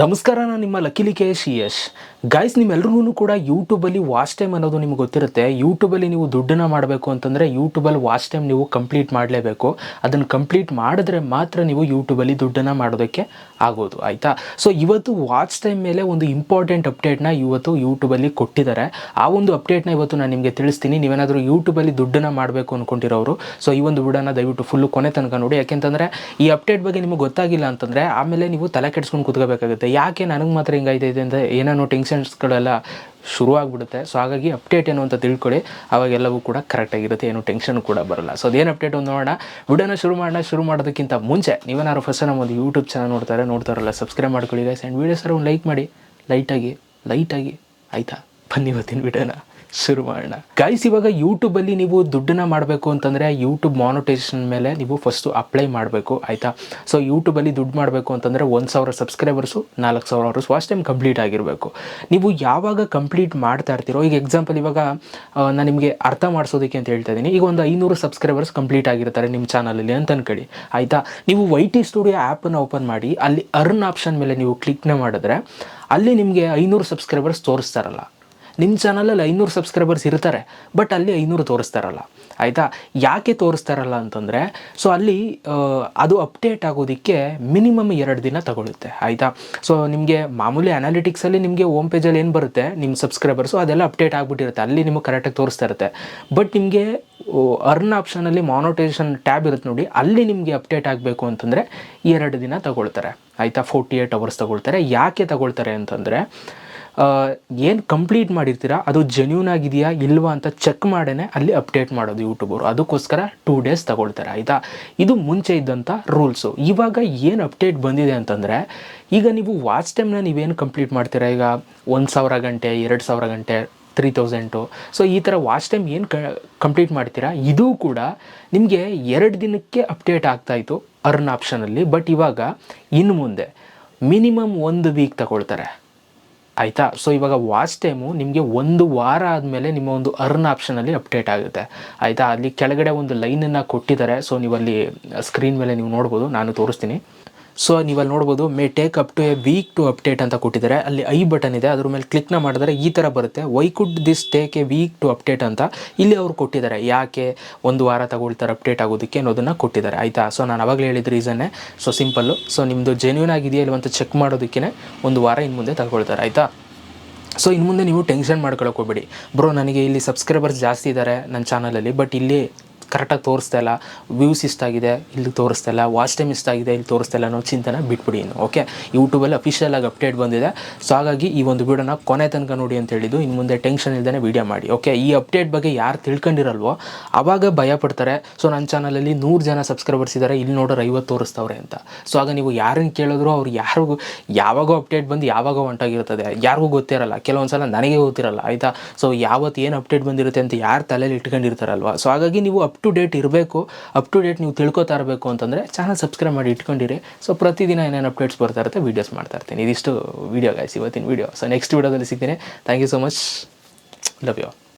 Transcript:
ನಮಸ್ಕಾರ, ನಾನು ನಿಮ್ಮ ಲಕಿಲಿ ಕೆ ಎಸ್ ಯಶ್. ಗೈಸ್ ನಿಮ್ಮೆಲ್ರಿಗೂ ಕೂಡ ಯೂಟ್ಯೂಬಲ್ಲಿ ವಾಚ್ ಟೈಮ್ ಅನ್ನೋದು ನಿಮ್ಗೆ ಗೊತ್ತಿರುತ್ತೆ. ಯೂಟ್ಯೂಬಲ್ಲಿ ನೀವು ದುಡ್ಡನ್ನ ಮಾಡಬೇಕು ಅಂತಂದರೆ ಯೂಟ್ಯೂಬಲ್ಲಿ ವಾಚ್ ಟೈಮ್ ನೀವು ಕಂಪ್ಲೀಟ್ ಮಾಡಲೇಬೇಕು. ಅದನ್ನು ಕಂಪ್ಲೀಟ್ ಮಾಡಿದ್ರೆ ಮಾತ್ರ ನೀವು ಯೂಟ್ಯೂಬಲ್ಲಿ ದುಡ್ಡನ್ನು ಮಾಡೋದಕ್ಕೆ ಆಗೋದು, ಆಯಿತಾ? ಸೊ ಇವತ್ತು ವಾಚ್ ಟೈಮ್ ಮೇಲೆ ಒಂದು ಇಂಪಾರ್ಟೆಂಟ್ ಅಪ್ಡೇಟ್ನ ಇವತ್ತು ಯೂಟ್ಯೂಬಲ್ಲಿ ಕೊಟ್ಟಿದ್ದಾರೆ. ಆ ಒಂದು ಅಪ್ಡೇಟ್ನ ಇವತ್ತು ನಾನು ನಿಮಗೆ ತಿಳಿಸ್ತೀನಿ. ನೀವೇನಾದರೂ ಯೂಟ್ಯೂಬಲ್ಲಿ ದುಡ್ಡನ್ನು ಮಾಡಬೇಕು ಅಂದ್ಕೊಂಡಿರೋರು ಸೊ ಈ ಒಂದು ವಿಡನ್ನು ದಯವಿಟ್ಟು ಫುಲ್ಲು ಕೊನೆ ತನಕ ನೋಡಿ. ಯಾಕೆಂತಂದರೆ ಈ ಅಪ್ಡೇಟ್ ಬಗ್ಗೆ ನಿಮಗೆ ಗೊತ್ತಾಗಿಲ್ಲ ಅಂತಂದರೆ ಆಮೇಲೆ ನೀವು ತಲೆ ಕೆಡ್ಸ್ಕೊಂಡು ಕೂತ್ಕೋಬೇಕಾಗುತ್ತೆ. ಯಾಕೆ ನನಗೆ ಮಾತ್ರ ಹಿಂಗಾಯ್ತೈತೆ ಅಂತ ಏನೇನೋ ಟೆನ್ಷನ್ಸ್ಗಳೆಲ್ಲ ಶುರು ಆಗಿಬಿಡುತ್ತೆ ಸೊ ಹಾಗಾಗಿ ಅಪ್ಡೇಟ್ ಏನು ಅಂತ ತಿಳ್ಕೊಳ್ಳಿ. ಅವಾಗೆಲ್ಲವೂ ಕೂಡ ಕರೆಕ್ಟಾಗಿರುತ್ತೆ ಏನು ಟೆನ್ಷನ್ ಕೂಡ ಬರಲ್ಲ. ಸೊ ಅದೇನು ಅಪ್ಡೇಟ್ ಒಂದು ನೋಡೋಣ. ವಿಡಿಯೋನ ಶುರು ಮಾಡೋಣ. ಶುರು ಮಾಡೋದಕ್ಕಿಂತ ಮುಂಚೆ ನೀವೇನಾದ್ರು ಫಸ್ಟ್ ನಮ್ಮ ಒಂದು ಯೂಟ್ಯೂಬ್ ಚಾನಲ್ ನೋಡ್ತಾರೆ, ನೋಡ್ತಾರಲ್ಲ ಸಬ್ಸ್ಕ್ರೈಬ್ ಮಾಡ್ಕೊಳ್ಳಿ ಗೈಸ್ ಆ್ಯಂಡ್ ವೀಡಿಯೋಸ್ ಒಂದು ಲೈಕ್ ಮಾಡಿ ಲೈಟಾಗಿ ಲೈಟಾಗಿ ಆಯಿತಾ? ಬನ್ನಿ ಇವತ್ತಿನ ವಿಡಿಯೋನ ಶುರು ಮಾಡೋಣ. ಗೈಸ್ ಇವಾಗ ಯೂಟ್ಯೂಬಲ್ಲಿ ನೀವು ದುಡ್ಡನ್ನ ಮಾಡಬೇಕು ಅಂತಂದರೆ ಯೂಟ್ಯೂಬ್ ಮಾನಿಟೈಸೇಷನ್ ಮೇಲೆ ನೀವು ಫಸ್ಟು ಅಪ್ಲೈ ಮಾಡಬೇಕು, ಆಯಿತಾ? ಸೊ ಯೂಟ್ಯೂಬಲ್ಲಿ ದುಡ್ಡು ಮಾಡಬೇಕು ಅಂತಂದರೆ ಒಂದು ಸಾವಿರ ಸಬ್ಸ್ಕ್ರೈಬರ್ಸು ನಾಲ್ಕು ಸಾವಿರ ಅವರ್ಸ್ ವಾಚ್ ಟೈಮ್ ಕಂಪ್ಲೀಟ್ ಆಗಿರಬೇಕು. ನೀವು ಯಾವಾಗ ಕಂಪ್ಲೀಟ್ ಮಾಡ್ತಾ ಇರ್ತೀರೋ, ಈಗ ಎಕ್ಸಾಂಪಲ್ ಇವಾಗ ನಾನು ನಿಮಗೆ ಅರ್ಥ ಮಾಡಿಸೋದಕ್ಕೆ ಅಂತ ಹೇಳ್ತಾ ಇದ್ದೀನಿ ಈಗ ಒಂದು ಐನೂರು ಸಬ್ಸ್ಕ್ರೈಬರ್ಸ್ ಕಂಪ್ಲೀಟ್ ಆಗಿರ್ತಾರೆ ನಿಮ್ಮ ಚಾನಲಲ್ಲಿ ಅಂತ ಅನ್ಕೊಳ್ಳಿ ಆಯಿತಾ? ನೀವು ವೈ ಟಿ ಸ್ಟುಡಿಯೋ ಆ್ಯಪನ್ನು ಓಪನ್ ಮಾಡಿ, ಅಲ್ಲಿ ಅರ್ನ್ ಆಪ್ಷನ್ ಮೇಲೆ ನೀವು ಕ್ಲಿಕ್ನ ಮಾಡಿದ್ರೆ, ಅಲ್ಲಿ ನಿಮಗೆ ಐನೂರು ಸಬ್ಸ್ಕ್ರೈಬರ್ಸ್ ತೋರಿಸ್ತಾರಲ್ಲ. ನಿಮ್ಮ ಚಾನಲಲ್ಲಿ ಐನೂರು ಸಬ್ಸ್ಕ್ರೈಬರ್ಸ್ ಇರ್ತಾರೆ ಬಟ್ ಅಲ್ಲಿ ಐನೂರು ತೋರಿಸ್ತಾರಲ್ಲ, ಆಯಿತಾ? ಯಾಕೆ ತೋರಿಸ್ತಾರಲ್ಲ ಅಂತಂದರೆ ಸೊ ಅಲ್ಲಿ ಅದು ಅಪ್ಡೇಟ್ ಆಗೋದಕ್ಕೆ ಮಿನಿಮಮ್ ಎರಡು ದಿನ ತಗೊಳುತ್ತೆ, ಆಯಿತಾ? ಸೊ ನಿಮಗೆ ಮಾಮೂಲಿ ಅನಾಲಿಟಿಕ್ಸಲ್ಲಿ ನಿಮಗೆ ಓಮ್ ಪೇಜಲ್ಲಿ ಏನು ಬರುತ್ತೆ? ನಿಮ್ಮ ಸಬ್ಸ್ಕ್ರೈಬರ್ಸು ಅದೆಲ್ಲ ಅಪ್ಡೇಟ್ ಆಗಿಬಿಟ್ಟಿರುತ್ತೆ, ಅಲ್ಲಿ ನಿಮಗೆ ಕರೆಕ್ಟಾಗಿ ತೋರಿಸ್ತಾ ಇರುತ್ತೆ. ಬಟ್ ನಿಮಗೆ ಅರ್ನ್ ಆಪ್ಷನಲ್ಲಿ ಮಾನೋಟೈಸೇಷನ್ ಟ್ಯಾಬ್ ಇರುತ್ತೆ ನೋಡಿ, ಅಲ್ಲಿ ನಿಮಗೆ ಅಪ್ಡೇಟ್ ಆಗಬೇಕು ಅಂತಂದರೆ ಎರಡು ದಿನ ತಗೊಳ್ತಾರೆ, ಆಯಿತಾ? ಫೋರ್ಟಿ ಏಯ್ಟ್ ಅವರ್ಸ್ ತಗೊಳ್ತಾರೆ. ಯಾಕೆ ತಗೊಳ್ತಾರೆ ಅಂತಂದರೆ ಏನು ಕಂಪ್ಲೀಟ್ ಮಾಡಿರ್ತೀರಾ? ಅದು ಜೆನ್ಯೂನ್ ಆಗಿದೆಯಾ ಇಲ್ವಾ ಅಂತ ಚೆಕ್ ಮಾಡೇ ಅಲ್ಲಿ ಅಪ್ಡೇಟ್ ಮಾಡೋದು ಯೂಟ್ಯೂಬರು ಅದಕ್ಕೋಸ್ಕರ ಟೂ ಡೇಸ್ ತಗೊಳ್ತಾರೆ, ಆಯಿತಾ? ಇದು ಮುಂಚೆ ಇದ್ದಂಥ ರೂಲ್ಸು ಇವಾಗ ಏನು ಅಪ್ಡೇಟ್ ಬಂದಿದೆ ಅಂತಂದರೆ, ಈಗ ನೀವು ವಾಚ್ ಟೈಮ್ನ ನೀವೇನು ಕಂಪ್ಲೀಟ್ ಮಾಡ್ತೀರಾ? ಈಗ ಒಂದು ಸಾವಿರ ಗಂಟೆ, ಎರಡು ಸಾವಿರ ಗಂಟೆ ತ್ರೀ ತೌಸಂಡು ಸೊ ಈ ಥರ ವಾಚ್ ಟೈಮ್ ಏನು ಕಂಪ್ಲೀಟ್ ಮಾಡ್ತೀರಾ? ಇದು ಕೂಡ ನಿಮಗೆ ಎರಡು ದಿನಕ್ಕೆ ಅಪ್ಡೇಟ್ ಆಗ್ತಾಯಿತ್ತು ಅರ್ನ್ ಆಪ್ಷನಲ್ಲಿ ಬಟ್ ಇವಾಗ ಇನ್ನು ಮುಂದೆ ಮಿನಿಮಮ್ ಒಂದು ವೀಕ್ ತಗೊಳ್ತಾರೆ. ಆಯಿತಾ? ಸೊ ಇವಾಗ ವಾಚ್ ಟೈಮು ನಿಮಗೆ ಒಂದು ವಾರ ಆದಮೇಲೆ ನಿಮ್ಮ ಒಂದು ಅರ್ನ್ ಆಪ್ಷನಲ್ಲಿ ಅಪ್ಡೇಟ್ ಆಗುತ್ತೆ. ಆಯಿತಾ? ಅಲ್ಲಿ ಕೆಳಗಡೆ ಒಂದು ಲೈನನ್ನು ಕೊಟ್ಟಿದ್ದಾರೆ. ಸೊ ನೀವಲ್ಲಿ ಸ್ಕ್ರೀನ್ ಮೇಲೆ ನೀವು ನೋಡ್ಬೋದು. ನಾನು ತೋರಿಸ್ತೀನಿ. ಸೊ ನೀವಲ್ಲಿ ನೋಡ್ಬೋದು may take up to a week to update ಅಂತ ಕೊಟ್ಟಿದ್ದಾರೆ. ಅಲ್ಲಿ ಐ ಬಟನ್ ಇದೆ, ಅದ್ರ ಮೇಲೆ ಕ್ಲಿಕ್ನ ಮಾಡಿದ್ರೆ ಈ ಥರ ಬರುತ್ತೆ. Why could this take a week to update ಅಂತ ಇಲ್ಲಿ ಅವರು ಕೊಟ್ಟಿದ್ದಾರೆ. ಯಾಕೆ ಒಂದು ವಾರ ತಗೊಳ್ತಾರೆ ಅಪ್ಡೇಟ್ ಆಗೋದಕ್ಕೆ ಅನ್ನೋದನ್ನು ಕೊಟ್ಟಿದ್ದಾರೆ. ಆಯಿತಾ? ಸೊ ನಾನು ಅವಾಗಲೇ ಹೇಳಿದ ರೀಸನ್ನೇ ಸೊ ಸಿಂಪಲ್ಲು ಸೊ ನಿಮ್ಮದು ಜೆನ್ಯೂನ್ ಆಗಿದೆಯಾ ಇಲ್ಲವಂತ ಚೆಕ್ ಮಾಡೋದಕ್ಕೆ ಒಂದು ವಾರ ಇನ್ನು ಮುಂದೆ ತಗೊಳ್ತಾರೆ. ಆಯಿತಾ? ಸೊ ಇನ್ನು ಮುಂದೆ ನೀವು ಟೆನ್ಷನ್ ಮಾಡ್ಕೊಳಕ್ಕೆ ಹೋಗ್ಬೇಡಿ. ಬ್ರೋ ನನಗೆ ಇಲ್ಲಿ ಸಬ್ಸ್ಕ್ರೈಬರ್ಸ್ ಜಾಸ್ತಿ ಇದ್ದಾರೆ ನನ್ನ ಚಾನಲಲ್ಲಿ ಬಟ್ ಇಲ್ಲಿ ಕರೆಕ್ಟಾಗಿ ತೋರಿಸ್ತಾ ಇಲ್ಲ. ವ್ಯೂಸ್ ಇಷ್ಟ ಆಗಿದೆ, ಇಲ್ಲಿ ತೋರಿಸ್ತಾ ಇಲ್ಲ. ವಾಚ್ ಟೈಮ್ ಇಷ್ಟ ಆಗಿದೆ, ಇಲ್ಲಿ ತೋರಿಸ್ತಾ ಇಲ್ಲ ಅನ್ನೋ ಚಿಂತನೆ ಬಿಟ್ಬಿಡಿ ಇನ್ನು ಓಕೆ ಯೂಟ್ಯೂಬಲ್ಲಿ ಅಫಿಷಿಯಲಾಗಿ ಅಪ್ಡೇಟ್ ಬಂದಿದೆ. ಸೊ ಹಾಗಾಗಿ ಈ ಒಂದು ವಿಡಿಯೋನ ಕೊನೆ ತನಕ ನೋಡಿ ಅಂತ ಹೇಳಿದ್ದು, ಇನ್ನು ಮುಂದೆ ಟೆನ್ಷನ್ ಇಲ್ಲದೇ ವೀಡಿಯೋ ಮಾಡಿ ಓಕೆ ಈ ಅಪ್ಡೇಟ್ ಬಗ್ಗೆ ಯಾರು ತಿಳ್ಕೊಂಡಿರಲ್ವೋ ಆವಾಗ ಭಯ ಪಡ್ತಾರೆ. ಸೊ ನನ್ನ ಚಾನಲಲ್ಲಿ ನೂರು ಜನ ಸಬ್ಸ್ಕ್ರೈಬರ್ಸ್ ಇದ್ದಾರೆ ಇಲ್ಲಿ ನೋಡೋರು ಐವತ್ತು ತೋರಿಸ್ತವ್ರೆ ಅಂತ. ಸೊ ಆಗ ನೀವು ಯಾರನ್ನು ಕೇಳಿದ್ರು ಅವ್ರು ಯಾರಿಗೂ, ಯಾವಾಗೋ ಅಪ್ಡೇಟ್ ಬಂದು ಯಾವಾಗೋ ಹೊಂಟಾಗಿರ್ತದೆ. ಯಾರಿಗೂ ಗೊತ್ತಿರಲ್ಲ. ಕೆಲವೊಂದು ಸಲ ನನಗೆ ಗೊತ್ತಿರಲ್ಲ, ಆಯಿತಾ? ಸೊ ಯಾವತ್ತು ಏನು ಅಪ್ಡೇಟ್ ಬಂದಿರುತ್ತೆ ಅಂತ ಯಾರು ತಲೆಯಲ್ಲಿ ಇಟ್ಕೊಂಡಿರ್ತಾರಲ್ವ? ಸೊ ಹಾಗಾಗಿ ನೀವು ಟು ಡೇಟ್ ಇರಬೇಕು ಅಪ್ ಟು ಡೇಟ್ ನೀವು ತಿಳ್ಕೊತಾ ಇರಬೇಕು ಅಂತಂದರೆ ಚಾನಲ್ ಸಬ್ಸ್ಕ್ರೈಬ್ ಮಾಡಿ ಇಟ್ಕೊಂಡಿರಿ. ಸೊ ಪ್ರತಿದಿನ ಏನೇನು ಅಪ್ಡೇಟ್ಸ್ ಬರ್ತಾ ಇರುತ್ತೆ ವೀಡಿಯೋಸ್ ಮಾಡ್ತಾ ಇರ್ತೀನಿ. ಇದಿಷ್ಟು ವೀಡಿಯೋ ಗಾಯ್ಸ್ ಇವತ್ತಿನ ವೀಡಿಯೋ ಸೊ ನೆಕ್ಸ್ಟ್ ವೀಡಿಯೋದಲ್ಲಿ ಸಿಗ್ತೀನಿ. Thank you so much love you